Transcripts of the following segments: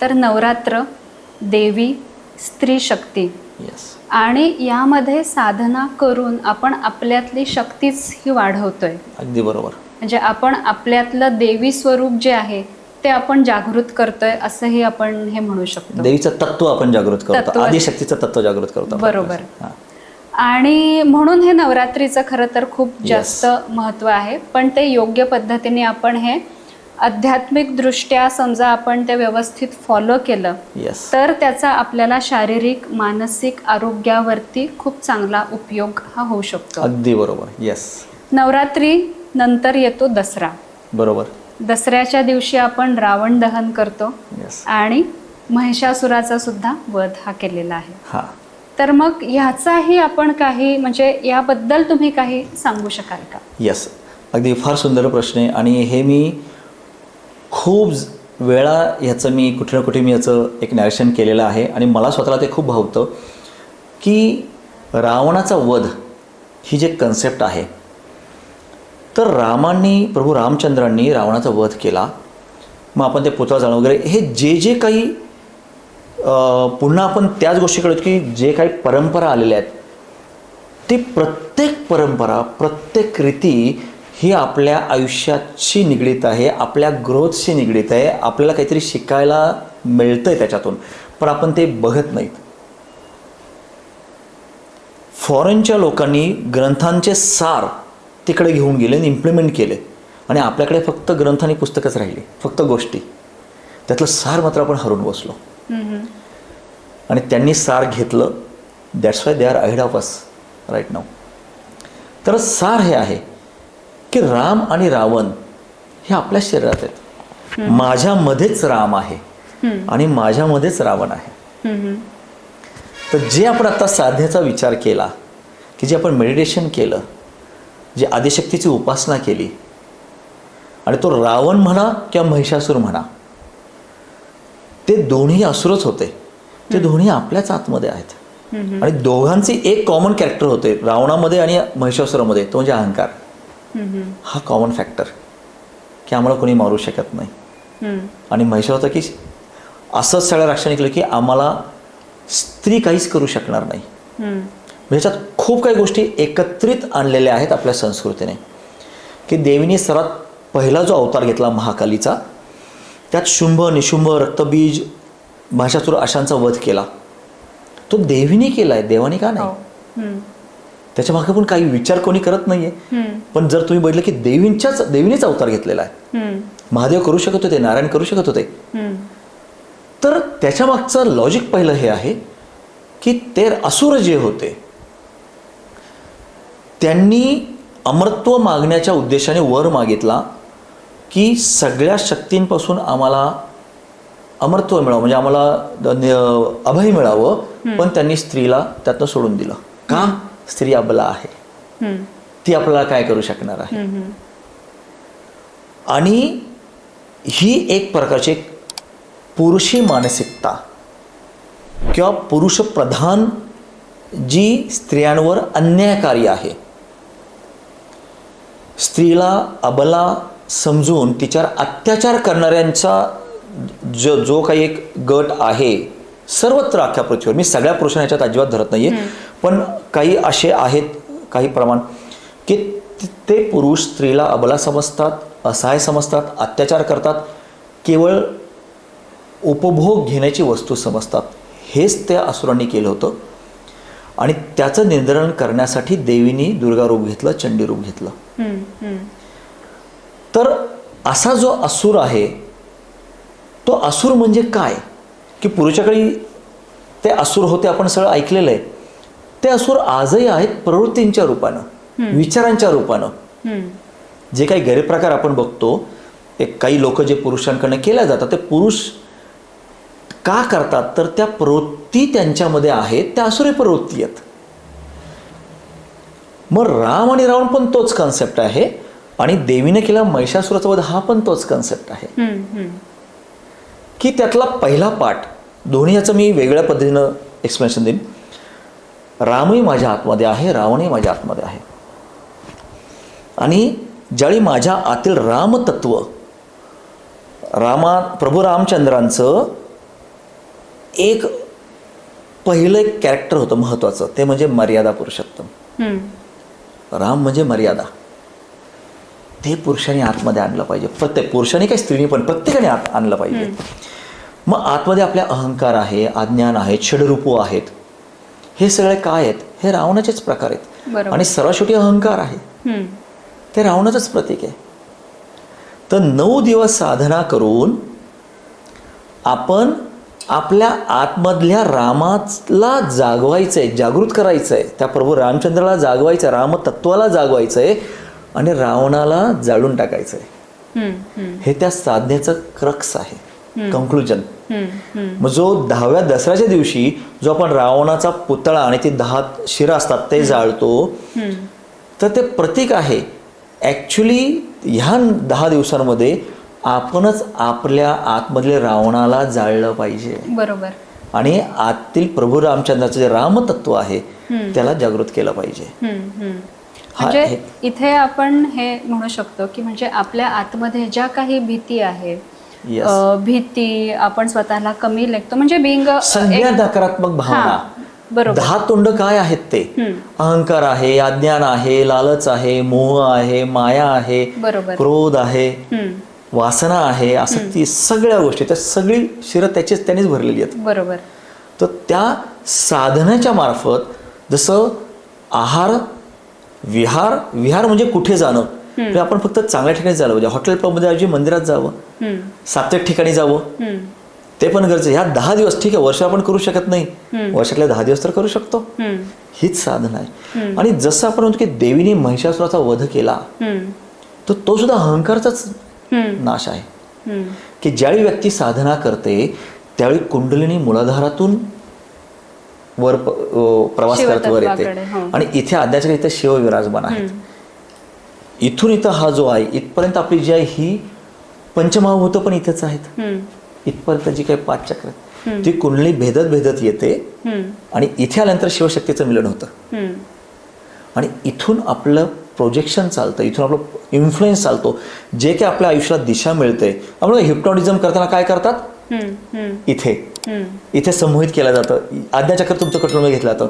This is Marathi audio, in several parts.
तर नवरात्र देवी स्त्री शक्ती येस आणि यामध्ये साधना करून आपण आपल्यातली शक्तीच ही वाढवतोय अगदी बरोबर म्हणजे आपण आपल्यातलं देवी स्वरूप जे आहे ते आपण जागृत करतोय असंही आपण हे म्हणू शकतो देवीचं तत्व आपण जागृत करतो. आदिशक्तीचं तत्व जागृत करतो. बरोबर. आणि म्हणून हे नवरात्रीचं खरं तर खूप Yes. जास्त महत्त्व आहे पण ते योग्य पद्धतीने आपण हे आध्यात्मिक दृष्ट्या समजा आपण ते व्यवस्थित फॉलो केलं येस तर त्याचा आपल्याला शारीरिक मानसिक आरोग्यावरती खूप चांगला उपयोग हा होऊ शकतो. अगदी बरोबर. येस नवरात्री नंतर येतो दसरा. बरोबर. दसऱ्याच्या दिवशी आपण रावण दहन करतो येस आणि महिषासुराचा सुद्धा वध हा केलेला आहे. हां. तर मग ह्याचाही आपण काही म्हणजे याबद्दल तुम्ही काही सांगू शकाल का? येस अगदी फार सुंदर प्रश्न आहे आणि हे मी खूप वेळा ह्याचं मी कुठे ना कुठे मी याचं एक नॅरेशन केलेलं आहे आणि मला स्वतःला ते खूप भावतं की रावणाचा वध ही जे कन्सेप्ट आहे तर रामांनी प्रभू रामचंद्रांनी रावणाचा वध केला. मग आपण ते पुतळा जाणं वगैरे हे जे जे काही पुन्हा आपण त्याच गोष्टीकडे की जे काही परंपरा आलेल्या आहेत ती प्रत्येक परंपरा प्रत्येक रीती ही आपल्या आयुष्याशी निगडीत आहे आपल्या ग्रोथशी निगडीत आहे आपल्याला काहीतरी शिकायला मिळतं आहे त्याच्यातून पण आपण ते बघत नाहीत. फॉरेनच्या लोकांनी ग्रंथांचे सार तिकडे घेऊन गेले आणि इम्प्लिमेंट केले. आणि आपल्याकडे फक्त ग्रंथ आणि पुस्तकच राहिले फक्त गोष्टी. त्यातलं सार मात्र आपण हरून बसलो. आणि त्यांनी सार घेतलं. That's why they are ahead of us right now तर सार हे आहे. की राम आणि रावण हे आपल्या शरीरात आहेत. माझ्यामध्येच राम आहे आणि माझ्यामध्येच रावण आहे. तर जे आपण आता साध्याचा विचार केला की जे आपण मेडिटेशन केलं जे आदिशक्तीची उपासना केली आणि तो रावण म्हणा किंवा महिषासूर म्हणा ते दोन्ही असुरच होते. ते दोन्ही आपल्याच आतमध्ये आहेत. आणि दोघांचे एक कॉमन कॅरेक्टर होते रावणामध्ये आणि महिषासुरामध्ये तो म्हणजे अहंकार. हा कॉमन फॅक्टर की आम्हाला कोणी मारू शकत नाही. आणि महिषा होतं की असंच सगळ्या राक्षाने केलं की आम्हाला स्त्री काहीच करू शकणार नाही. म्हणजे ह्याच्यात खूप काही गोष्टी एकत्रित आणलेल्या आहेत आपल्या संस्कृतीने. की देवीने सर्वात पहिला जो अवतार घेतला महाकालीचा त्यात शुंभ निशुंभ रक्तबीज महिषासुर अशांचा वध केला. तो देवीने केला आहे देवाने का नाही? त्याच्यामागे पण काही विचार कोणी करत नाहीये. पण जर तुम्ही बघितलं की देवींच्याच देवीनेच अवतार घेतलेला आहे. महादेव करू शकत होते नारायण करू शकत होते. तर त्याच्या मागचं लॉजिक पहिलं हे आहे की ते असुर जे होते त्यांनी अमरत्व मागण्याच्या उद्देशाने वर मागितला की सगळ्या शक्तींपासून आम्हाला अमरत्व मिळावं म्हणजे आम्हाला अभय मिळावं. पण त्यांनी स्त्रीला त्यातनं सोडून दिलं. का? स्त्री अबला आहे. ती आपल्याला काय करू शकणार आहे? आणि ही एक प्रकारची पुरुषी मानसिकता किंवा पुरुषप्रधान जी स्त्रियांवर अन्यायकारी आहे. स्त्रीला अबला समजून तिच्यावर अत्याचार करणाऱ्यांचा जो जो काही एक गट आहे सर्वत्र अख्ख्या पृथ्वीवर. मी सगळ्या पुरुषांना याच्यात अजिबात धरत नाहीये. पण काही असे आहेत काही प्रमाण की त- पुरुष स्त्रीला अबला समजतात असहाय समजतात अत्याचार करतात केवळ उपभोग घेण्याची वस्तू समजतात. हेच त्या असुरांनी केलं होतं. आणि त्याचं निर्धारण करण्यासाठी देवीनी दुर्गा रूप घेतलं चंडी रूप घेतलं. तर असा जो असुर आहे तो असुर म्हणजे काय? की काळी ते असुर होते आपण सगळं ऐकलेलं आहे. ते असुर आजही आहेत प्रवृत्तींच्या रूपानं विचारांच्या रूपानं. जे काही गैरप्रकार आपण बघतो एक काही लोक जे पुरुषांकडनं केल्या जातात ते पुरुष का करतात? तर त्या प्रवृत्ती त्यांच्यामध्ये आहेत त्या असुरी प्रवृत्ती आहेत. मग राम आणि रावण पण तोच कन्सेप्ट आहे आणि देवीने केला महिषासुराचा वध हा पण तोच कन्सेप्ट आहे. की त्यातला पहिला पाठ दोन्ही याचं मी वेगळ्या पद्धतीनं एक्सप्लेनेशन देईन. रामही माझ्या आतमध्ये आहे रावणही माझ्या आतमध्ये आहे. आणि ज्यावेळी माझ्या आतील रामतत्व रामा प्रभू रामचंद्रांचं एक पहिलं एक कॅरेक्टर होतं महत्त्वाचं ते म्हणजे मर्यादा पुरुषोत्तम. राम म्हणजे मर्यादा. ते पुरुषाने आतमध्ये आणलं पाहिजे. प्रत्येक पुरुषाने काय स्त्रीने पण प्रत्येकाने आत आणलं पाहिजे. मग आतमध्ये आपल्या अहंकार आहे अज्ञान आहेत षडरूपो आहेत. हे सगळे काय आहेत? हे रावणाचेच प्रकार आहेत. आणि सर्वात शेवटी अहंकार आहे. ते रावणाचंच प्रतीक आहे. तर नऊ दिवस साधना करून आपण आपल्या आतमधल्या रामाला जागवायचं आहे जागृत करायचं आहे त्या प्रभू रामचंद्राला जागवायचं आहे रामतत्वाला जागवायचं आहे आणि रावणाला जाळून टाकायचं आहे. हे त्या साधनेचं क्रक्स आहे. हम्म. मग जो दहाव्या दसऱ्याच्या दिवशी जो आपण रावणाचा पुतळा आणि ती दहा शिरा असतात ते जाळतो. तर ते प्रतीक आहे. ॲक्च्युली ह्या दहा दिवसांमध्ये आपणच आपल्या आतमधले रावणाला जाळलं पाहिजे. बरोबर. आणि आतील प्रभू रामचंद्राचं जे रामतत्व आहे त्याला जागृत केलं पाहिजे. हा, म्हणजे इथे आपण हे म्हणू शकतो की म्हणजे आपल्या आतमध्ये ज्या काही भीती आहे Yes. अ, भीती आपण स्वतःला कमी लेखतो. म्हणजे बिंग सगळ्या नकारात्मक भावना. बरोबर. दहा तोंड काय आहेत ते. अहंकार आहे अज्ञान आहे लालच आहे मोह आहे माया आहे बरोबर. क्रोध आहे हम्म. वासना आहे असं ती सगळ्या गोष्टी. त्या सगळी शिरं त्याचीच त्यांनीच भरलेली आहेत. बरोबर. तर त्या साधनाच्या मार्फत जसं आहार विहार विहार म्हणजे कुठे जाणं? म्हणजे आपण फक्त चांगल्या ठिकाणी जायला पाहिजे हॉटेल पबमध्ये ऐवजी मंदिरात जावं. सात्विक ठिकाणी जावं. ते पण गरजेचं ह्या दहा दिवस ठीक आहे. वर्ष आपण करू शकत नाही. वर्षातले दहा दिवस तर करू शकतो. हीच साधना आहे. आणि जसं आपण म्हणतो की देवीने महिषासुराचा वध केला. तर तो सुद्धा अहंकारचाच. नाश आहे. की ज्यावेळी व्यक्ती साधना करते त्यावेळी कुंडलिनी मूलाधारातून वर प्रवास करत वर येते. हो. आणि इथे आद्याच्या इथे शिव विराजमान आहेत इथून इथं हा जो आहे इथपर्यंत आपली जी आहे ही पंचमहाभूत पण इथेच आहेत. इथपर्यंत जी काही पाच चक्र आहेत, ती कुंडली भेदत भेदत येते. आणि इथे आल्यानंतर शिवशक्तीचं मिलन होतं. आणि इथून आपलं प्रोजेक्शन चालतं इथून आपलं इन्फ्लुएन्स चालतो जे काही आपल्या आयुष्याला दिशा मिळते आपण हिप्नॉटिझम करताना काय करतात. इथे. इथे संमोहित केलं जातं आज्ञाचक्र तुमचं कंट्रोलमध्ये घेतलं जातं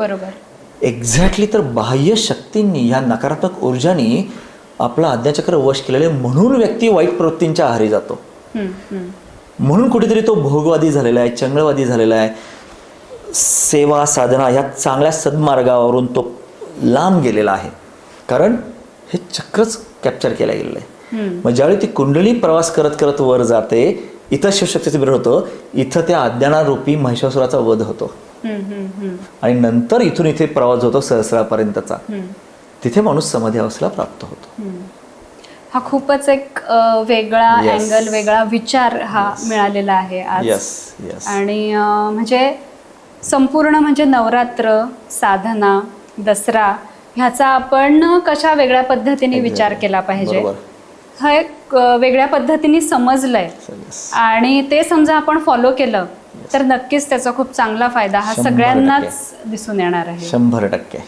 एक्झॅक्टली तर बाह्य शक्तींनी ह्या नकारात्मक ऊर्जानी आपलं आज्ञाचक्र वश केलेले म्हणून व्यक्ती वाईट प्रवृत्तींच्या आहारी जातो. म्हणून कुठेतरी तो भोगवादी झालेला आहे चंगळवादी झालेला आहे सेवा साधना ह्या चांगल्या सद्मार्गावरून तो लांब गेलेला आहे कारण हे चक्रच कॅप्चर केलं गेलेलं आहे. मग ज्यावेळी ती कुंडली प्रवास करत करत वर जाते इथं शिवशक्तीचं विरोध होतं इथं त्या अज्ञानारूपी महिषासुराचा वध होतो. आणि नंतर इथून इथे प्रवास होतो सहस्रापर्यंतचा. तिथे माणूस समाधी अवस्थेला प्राप्त होतो. हा खूपच एक वेगळा. अँगल वेगळा विचार हा मिळालेला आहे आज. येस येस आणि म्हणजे संपूर्ण म्हणजे नवरात्र साधना दसरा ह्याचा आपण कशा वेगळ्या पद्धतीने विचार केला पाहिजे. हा वेगळ्या पद्धतीने समजलंय. आणि ते समजा आपण फॉलो केलं तर नक्कीच त्याचा खूप चांगला फायदा हा सगळ्यांनाच दिसून येणार आहे. शंभर टक्के.